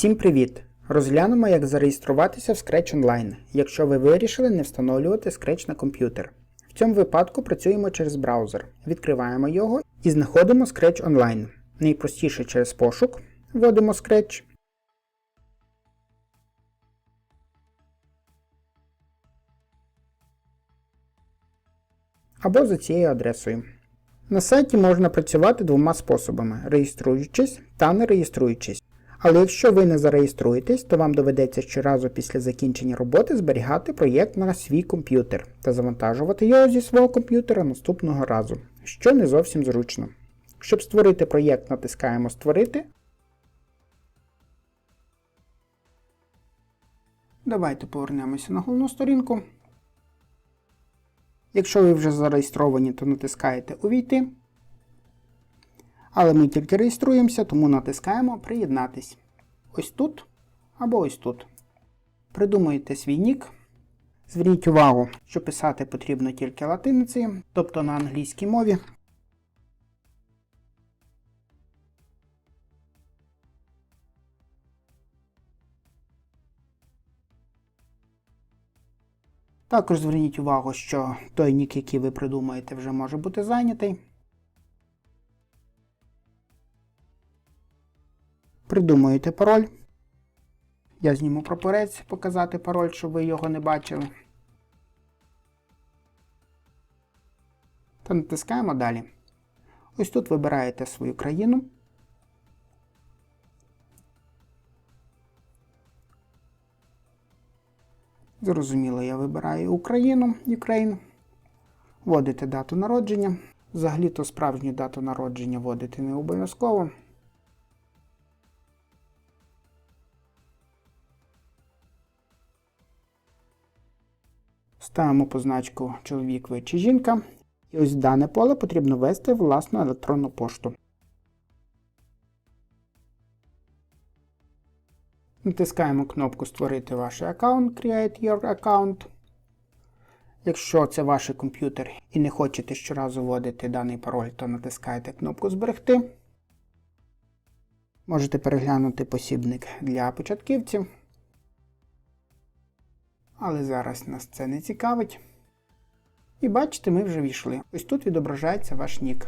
Всім привіт! Розглянемо, як зареєструватися в Scratch Online, якщо ви вирішили не встановлювати Scratch на комп'ютер. В цьому випадку працюємо через браузер. Відкриваємо його і знаходимо Scratch Online. Найпростіше через пошук. Вводимо Scratch. Або за цією адресою. На сайті можна працювати двома способами: реєструючись та не реєструючись. Але якщо ви не зареєструєтесь, то вам доведеться щоразу після закінчення роботи зберігати проєкт на свій комп'ютер та завантажувати його зі свого комп'ютера наступного разу, що не зовсім зручно. Щоб створити проєкт, натискаємо Створити. Давайте повернемося на головну сторінку. Якщо ви вже зареєстровані, то натискаєте Увійти. Але ми тільки реєструємося, тому натискаємо Приєднатись. Ось тут або ось тут. Придумуєте свій нік. Зверніть увагу, що писати потрібно тільки латиницею, тобто на англійській мові. Також зверніть увагу, що той нік, який ви придумаєте, вже може бути зайнятий. Придумуєте пароль. Я зніму прапорець, показати пароль, щоб ви його не бачили. Та натискаємо далі. Ось тут вибираєте свою країну. Зрозуміло, я вибираю Україну, Ukraine. Вводите дату народження. Взагалі-то справжню дату народження вводити не обов'язково. Ставимо позначку чоловік ви чи жінка. І ось дане поле потрібно ввести власну електронну пошту. Натискаємо кнопку Створити ваш аккаунт Create Your Account. Якщо це ваш комп'ютер і не хочете щоразу вводити даний пароль, то натискаєте кнопку Зберегти. Можете переглянути посібник для початківців. Але зараз нас це не цікавить. І бачите, ми вже війшли. Ось тут відображається ваш нік.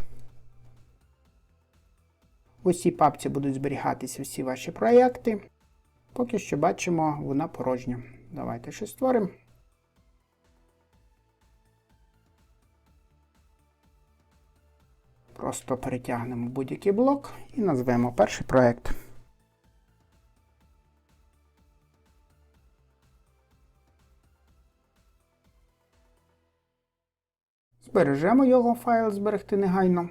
Ось цій папці будуть зберігатися всі ваші проєкти. Поки що бачимо, вона порожня. Давайте щось створимо. Просто перетягнемо будь-який блок і назвемо перший проєкт. Збережемо його файл зберегти негайно.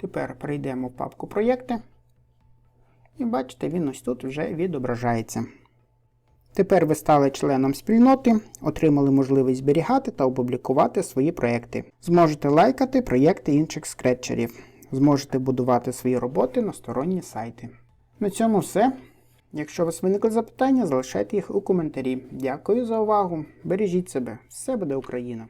Тепер перейдемо в папку Проєкти. І бачите, він ось тут вже відображається. Тепер ви стали членом спільноти, отримали можливість зберігати та опублікувати свої проєкти. Зможете лайкати проєкти інших скретчерів. Зможете будувати свої роботи на сторонні сайти. На цьому все. Якщо у вас виникли запитання, залишайте їх у коментарі. Дякую за увагу. Бережіть себе. Все буде Україна!